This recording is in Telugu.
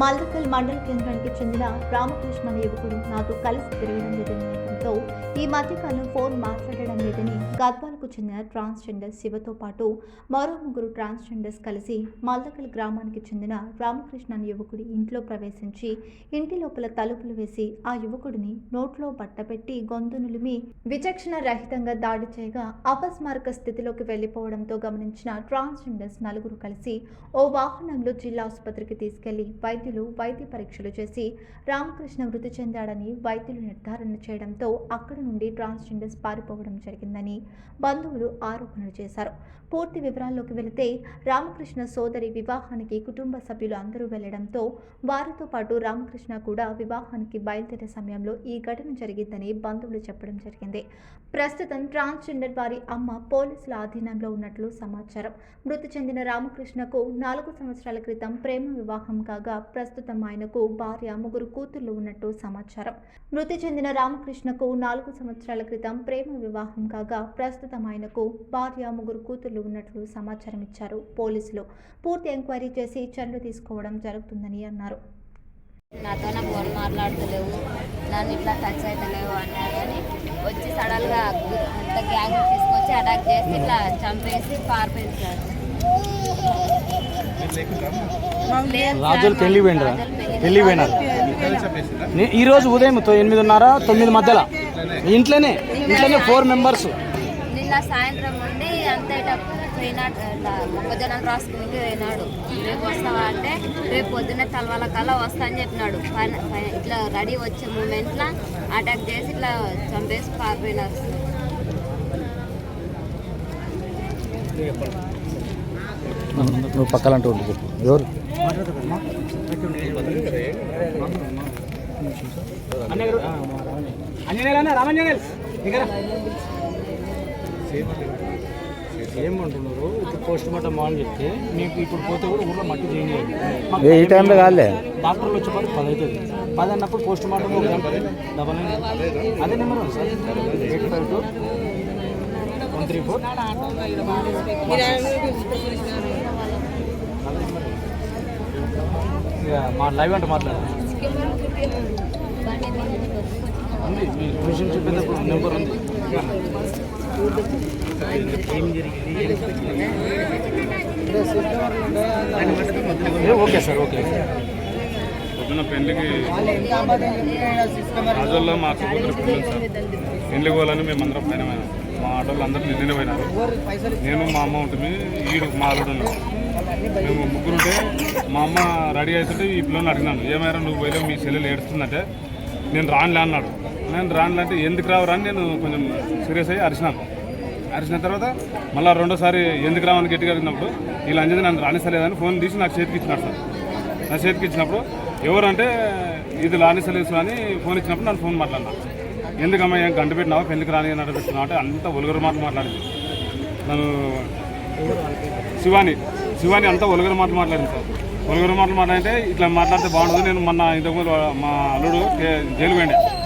మల్దకల్ మండల కేంద్రానికి చెందిన రామకృష్ణ అనే యువకుడు నాతో కలిసి తిరగడం జరిగింది. మధ్యకాలం ఫోన్ మాట్లాడడం లేదని గద్వాలకు చెందిన ట్రాన్స్జెండర్ శివతో పాటు మరో ముగ్గురు ట్రాన్స్జెండర్స్ కలిసి మల్దకల్ గ్రామానికి చెందిన రామకృష్ణ యువకుడి ఇంట్లో ప్రవేశించి ఇంటి లోపల తలుపులు వేసి ఆ యువకుడిని నోట్లో బట్టపెట్టి గొంతు నులిమి విచక్షణ రహితంగా దాడి చేయగా అపస్మారక స్థితిలోకి వెళ్ళిపోవడంతో గమనించిన ట్రాన్స్జెండర్స్ నలుగురు కలిసి ఓ వాహనంలో జిల్లా ఆసుపత్రికి తీసుకెళ్ళి వైద్యులు వైద్య పరీక్షలు చేసి రామకృష్ణ మృతి చెందాడని వైద్యులు నిర్ధారణ చేయడంతో అక్కడ నుండి ట్రాన్స్జెండర్స్ పారిపోవడం జరిగిందని బంధువులు ఆరోపణలు చేశారు. పూర్తి వివరాల్లోకి వెళితే రామకృష్ణ సోదరి వివాహానికి కుటుంబ సభ్యులు అందరూ వెళ్ళడంతో వారితో పాటు రామకృష్ణ కూడా వివాహానికి బయలుదేరే సమయంలో ఈ ఘటన జరిగిందని బంధువులు చెప్పడం జరిగింది. ప్రస్తుతం ట్రాన్స్జెండర్ వారి అమ్మ పోలీసుల ఆధీనంలో ఉన్నట్లు సమాచారం. మృతి చెందిన రామకృష్ణకు నాలుగు సంవత్సరాల క్రితం ప్రేమ వివాహం కాగా ప్రస్తుతం ఆయనకు భార్య ముగ్గురు కూతుర్లు ఉన్నట్టు సమాచారం. మృతి చెందిన రామకృష్ణకు నాలుగు సంవత్సరాల క్రితం ప్రేమ వివాహం కాగా ప్రస్తుతం ఆయనకు భార్య ముగ్గురు కూతుర్లు ఉన్నట్లు సమాచారం ఇచ్చారు పోలీసులు. పూర్తి ఎంక్వైరీ చేసి చర్యలు తీసుకోవడం జరుగుతుందని అన్నారు. నాతో నా ఫోన్ మాట్లాడతలేవు. నన్ను ఇట్లా టచ్ అవుతలేవు కానీ వచ్చి సడన్గా అంత గ్యాంగ్ తీసుకొచ్చి అటాక్ చేసి ఇట్లా చంపేసి పారిపోయింది రాజులు పెళ్ళి పోయినరా? పెళ్ళి పోయినారు? ఈ రోజు ఉదయం ఎనిమిదిన్నర తొమ్మిది మధ్యలో ఇంట్లోనే. ఇంట్లోనే? ఫోర్ మెంబర్స్ నిన్న సాయంత్రం నుండి అంతేటప్పుడు పోయినాడు ఇట్లా మొక్కజొన్న రాసుకుని పోయినాడు. రేపు వస్తావా అంటే రేపు పొద్దున్న తలవాల కల్లా వస్తా అని చెప్పినాడు. పైన- పైన ఇట్లా రెడీ వచ్చే మూమెంట్లో అటాక్ చేసి ఇట్లా చంపేసి పారిపోయినారు. నువ్వు పక్కలంటూ ఉండు చెప్పు. ఎవరు? ఏమంటున్నారు ఇప్పుడు పోస్ట్ మార్టం అని చెప్తే మీకు ఇప్పుడు పోతే కూడా ఊళ్ళో మట్టి ఏ ఈ టైంలో కాదులే. డాక్టర్లు వచ్చేప్పటికి పది అవుతుంది. పది అన్నప్పుడు పోస్ట్ మార్టం డబల్ నైన్. అదే నెంబర్ ఉంది sir? Eight five two one three four. ఇక మా లైవ్ అంటే మాట్లాడండి నెంబర్ ఉంది. Okay sir okay. పొద్దున పెళ్ళికి రాజుల్లో మా కూతురు సార్. పెళ్ళికి పోవాలని మేమందరం పైన మా ఆటోళ్ళు అందరూ నిన్ననే పోయినారు. నేను మా అమ్మ ఉంటుంది ఈడు మా అల్లుడు మేము ముగ్గురుంటే మా అమ్మ రెడీ అవుతుంటే ఈ పిల్లల్ని అడిగినాను. ఏమైనా నువ్వు పోయినా మీ చెల్లెలు ఏడుస్తుందంటే నేను రానులే అన్నాడు. నేను రానులే అంటే ఎందుకు రావు నేను కొంచెం సీరియస్ అయ్యి అరిచినాను అరిచిన తర్వాత మళ్ళీ రెండోసారి ఎందుకు రావని గట్టిగా అడిగినప్పుడు వీళ్ళు అంజది నన్ను రాణిస్తలేదని ఫోన్ తీసి నాకు చేతికి ఇచ్చినాడు సార్. నా చేతికి ఇచ్చినప్పుడు ఎవరంటే ఇది రాణిస్తలేదు అని ఫోన్ ఇచ్చినప్పుడు నన్ను ఫోన్ మాట్లాడినా. ఎందుకమ్మా ఏం గంట పెట్టినావా? పెళ్ళికి రాని నడ పెట్టినావు అంటే అంత ఒలుగురు మాట మాట్లాడింది. నన్ను శివాని శివాని అంతా ఒలుగురు మాటలు మాట్లాడింది సార్. ఒలుగురు మాటలు మాట్లాడితే ఇట్లా మాట్లాడితే బాగుండదు. నేను మొన్న ఇంతకుముందు మా అల్లుడు జైలు పోయిండే.